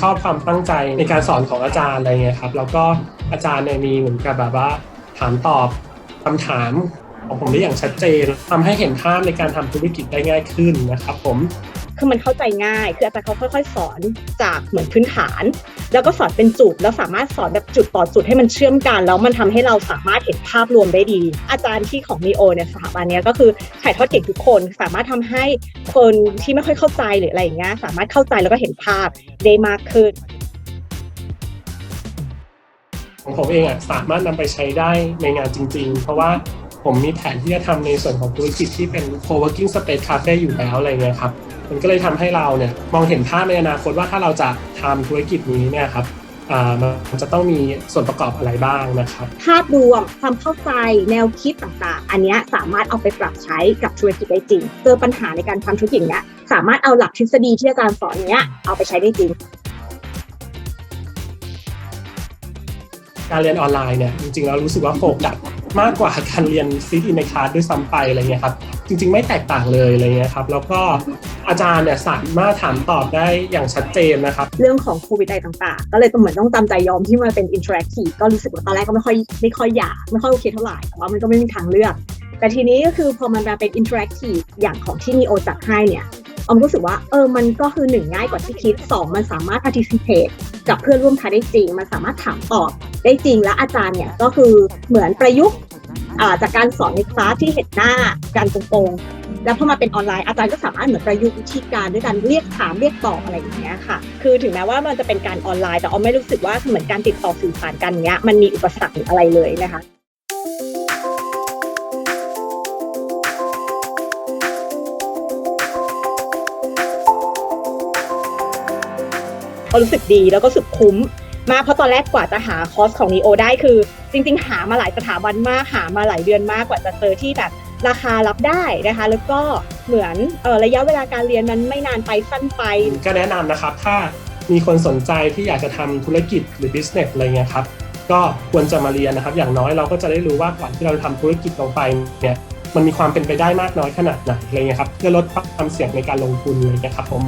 ชอบความตั้งใจในการสอนของอาจารย์อะไรเงี้ยครับแล้วก็อาจารย์เนี่ยมีเหมือนกับแบบว่าถามตอบคำถามของผมได้อย่างชัดเจนทำให้เห็นภาพในการทำธุรกิจได้ง่ายขึ้นนะครับผม คือมันเข้าใจง่าย คืออาจารย์เขาค่อย ๆ สอนจากเหมือนพื้นฐาน แล้วก็สอนเป็นจุด แล้วสามารถสอนแบบจุดต่อจุดให้มันเชื่อมกัน แล้วมันทำให้เราสามารถเห็นภาพรวมได้ดี อาจารย์ที่ของมีโอเนี่ยสถาบันเนี้ยก็คือถ่ายทอดเก่งทุกคน สามารถทำให้คนที่ไม่ค่อยเข้าใจหรืออะไรอย่างเงี้ยสามารถเข้าใจแล้วก็เห็นภาพได้มากขึ้นของผมเองอะสามารถนำไปใช้ได้ในงานจริง ๆ เพราะว่า ผมมีแผนที่จะทำในส่วนของธุรกิจที่เป็น co-working space cafe อยู่แล้วอะไรเงี้ยครับมันก็เลยทำให้เราเนี่ยมองเห็นภาพในอนาคตว่าถ้าเราจะทำธุรกิจนี้เนี่ยครับอ่ามันจะต้องมีส่วนประกอบอะไรบ้างนะครับ ภาพรวมความเข้าใจแนวคิดต่างๆ อันเนี้ยสามารถเอาไปปรับใช้กับธุรกิจได้จริง เจอปัญหาในการทำธุรกิจเนี้ยสามารถเอาหลักทฤษฎีที่อาจารย์สอนเนี้ยเอาไปใช้ได้จริง การเรียนออนไลน์เนี่ยจริงๆแล้วรู้สึกว่าโฟกัส มากกว่าการเรียนซีดอินในคลาสด้วยซ้ำไปอะไรเงี้ยครับจริง ๆ ไม่แตกต่างเลยอะไรเงี้ยครับแล้วก็อาจารย์เนี่ยสามารถถามตอบได้อย่างชัดเจนนะครับ เรื่องของโควิดอะไรต่างๆ ก็เลยเหมือนต้องจำใจยอมที่มันเป็นอินเทอร์แอคทีฟก็รู้สึกว่าตอนแรกก็ไม่ค่อยไม่ค่อยอยากไม่ค่อยโอเคเท่าไหร่แต่ว่ามันก็ไม่มีทางเลือก แต่ทีนี้ก็คือพอมันมาเป็นอินเทอร์แอคทีฟอย่างของที่นีโอจัดให้เนี่ยออมรู้สึกว่าเออมันก็คือหนึ่งง่ายกว่าที่คิดสองมันสามารถ participate กับเพื่อนร่วมทางได้จริง มันสามารถถามตอบได้จริงและอาจารย์เนี่ยก็คือเหมือนประยุกต์ จากการสอนในคลาสที่เห็นหน้าการตรงๆ แล้วพอมาเป็นออนไลน์อาจารย์ก็สามารถเหมือนประยุกต์วิธีการด้วยการเรียกถามเรียกตอบอะไรอย่างเงี้ยค่ะ คือถึงแม้ว่ามันจะเป็นการออนไลน์แต่ออมไม่รู้สึกว่าเหมือนการติดต่อสื่อสารกันเนี้ยมันมีอุปสรรคออะไรเลยนะคะก็รู้สึกดีแล้วก็รู้สึกคุ้ม มาก เพราะตอนแรกกว่าจะหาคอร์สของ NEO ได้คือ จริง ๆ หามาหลายสถาบันมากหามาหลายเดือนมากกว่าจะเจอที่แบบราคารับได้นะคะ แล้วก็เหมือนออระยะเวลาการเรียนมันไม่นานไปสั้นไป ก็แนะนำนะครับ ถ้ามีคนสนใจที่อยากจะทำธุรกิจหรือ business อะไรเงี้ยครับก็ควรจะมาเรียนนะครับ อย่างน้อยเราก็จะได้รู้ว่าก่อนที่เราจะทำธุรกิจลงไปเนี่ยมันมีความเป็นไปได้มากน้อยขนาดไหนอะไรเงี้ยครับเพื่อลดความเสี่ยงในการลงทุนอะไรเงี้ยครับผม